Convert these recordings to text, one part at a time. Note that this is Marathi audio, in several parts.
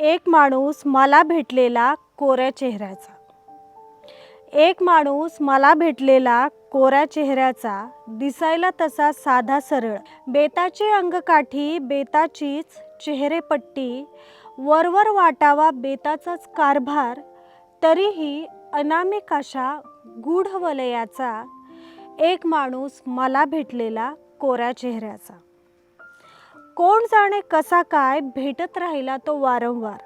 एक माणूस मला भेटलेला कोऱ्या चेहऱ्याचा. एक माणूस मला भेटलेला कोऱ्या चेहऱ्याचा दिसायला तसा साधा सरळ. बेताची अंगकाठी बेताचीच चेहरेपट्टी वरवर वाटावा बेताचाच कारभार तरीही अनामिक अशा गूढ वलयाचा एक माणूस मला भेटलेला कोऱ्या चेहऱ्याचा. कोण जाणे कसा काय भेटत राहिला तो वारंवार?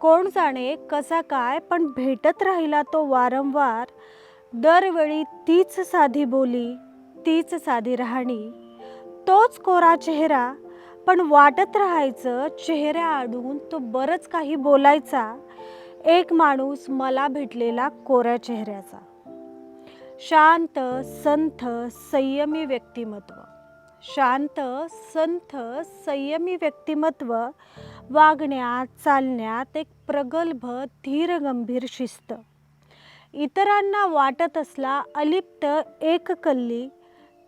कोण जाणे कसा काय पण भेटत राहिला तो वारंवार? दरवेळी तीच साधी बोली तीच साधी राहणी. तोच कोरा चेहरा पण वाटत राहायचं चेहऱ्या आडून तो बरंच काही बोलायचा. एक माणूस मला भेटलेला कोऱ्या चेहऱ्याचा. शांत संथ संयमी व्यक्तिमत्व. शांत संथ संयमी व्यक्तिमत्व वागण्यात चालण्यात एक प्रगल्भ धीर गंभीर शिस्त. इतरांना वाटत असला अलिप्त एक कल्ली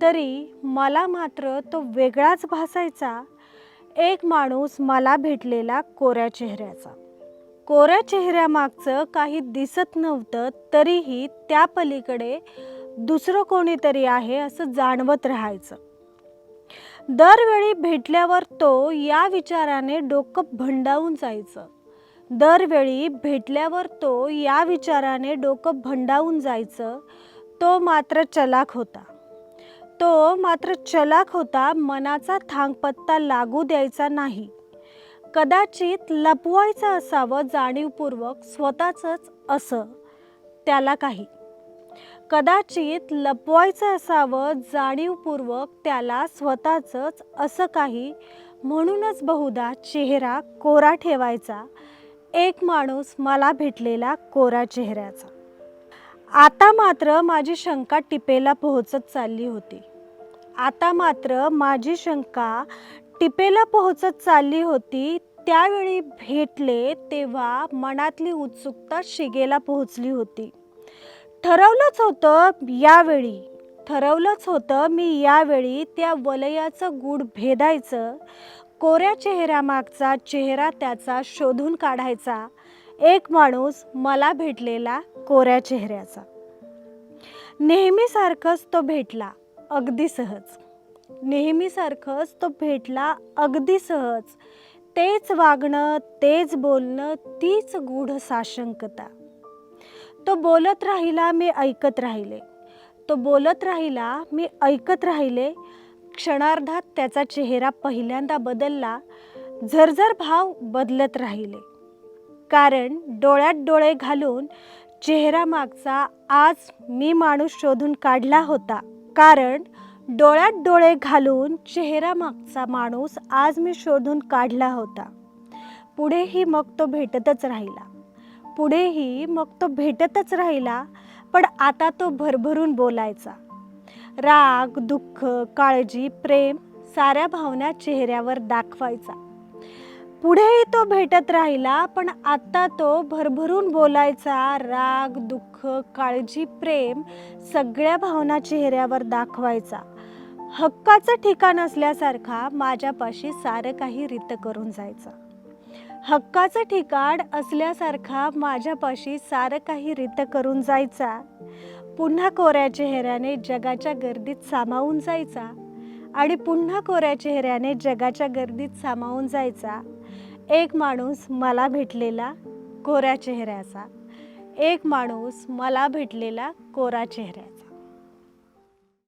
तरी मला मात्र तो वेगळाच भासायचा. एक माणूस मला भेटलेला कोऱ्या चेहऱ्याचा. कोऱ्या चेहऱ्यामागचं काही दिसत नव्हतं तरीही त्या पलीकडे दुसरं कोणीतरी आहे असं जाणवत राहायचं. दरवेळी भेटल्यावर तो या विचाराने डोकं भंडावून जायचं. दरवेळी भेटल्यावर तो या विचाराने डोकं भंडावून जायचं. तो मात्र चलाख होता. तो मात्र चलाख होता मनाचा थांगपत्ता लागू द्यायचा नाही. कदाचित लपवायचं असावं जाणीवपूर्वक स्वतःचंच असं त्याला काही कदाचित लपवायचं असावं जाणीवपूर्वक त्याला स्वतःचंच असं काही म्हणूनच बहुधा चेहरा कोरा ठेवायचा. एक माणूस मला भेटलेला कोरा चेहऱ्याचा. आता मात्र माझी शंका टिपेला पोहोचत चालली होती. आता मात्र माझी शंका टिपेला पोहोचत चालली होती. त्यावेळी भेटले तेव्हा मनातली उत्सुकता शिगेला पोहोचली होती. ठरवलंच होतं यावेळी. ठरवलंच होतं मी यावेळी त्या वलयाचं गूढ भेदायचं कोऱ्या चेहऱ्यामागचा चेहरा त्याचा शोधून काढायचा एक माणूस मला भेटलेला कोऱ्या चेहऱ्याचा. नेहमीसारखंच तो भेटला अगदी सहज. नेहमीसारखंच तो भेटला अगदी सहज. तेच वागणं तेच बोलणं तीच गूढ साशंकता. तो बोलत राहिला मी ऐकत राहिले. तो बोलत राहिला मी ऐकत राहिले. क्षणार्धात त्याचा चेहरा पहिल्यांदा बदलला. झरझर भाव बदलत राहिले. कारण डोळ्यात डोळे घालून चेहरा मागचा आज मी माणूस शोधून काढला होता. कारण डोळ्यात डोळे घालून चेहरा मागचा माणूस आज मी शोधून काढला होता. पुढेही मग तो भेटतच राहिला. पुढेही मग तो भेटतच राहिला पण आता तो भरभरून बोलायचा. राग दुःख काळजी प्रेम साऱ्या भावना चेहऱ्यावर दाखवायचा. पुढेही तो भेटत राहिला पण आता तो भरभरून बोलायचा राग दुःख काळजी प्रेम सगळ्या भावना चेहऱ्यावर दाखवायचा. हक्काचं ठिकाण असल्यासारखा माझ्यापाशी सारं काही रित करून जायचा. हक्काचं ठिकाण असल्यासारखा माझ्यापाशी सारं काही रित करून जायचा. पुन्हा कोऱ्या चेहऱ्याने जगाच्या गर्दीत सामावून जायचा. आणि पुन्हा कोऱ्या चेहऱ्याने जगाच्या गर्दीत सामावून जायचा. एक माणूस मला भेटलेला कोऱ्या चेहऱ्याचा एक माणूस मला भेटलेला कोरा चेहऱ्याचा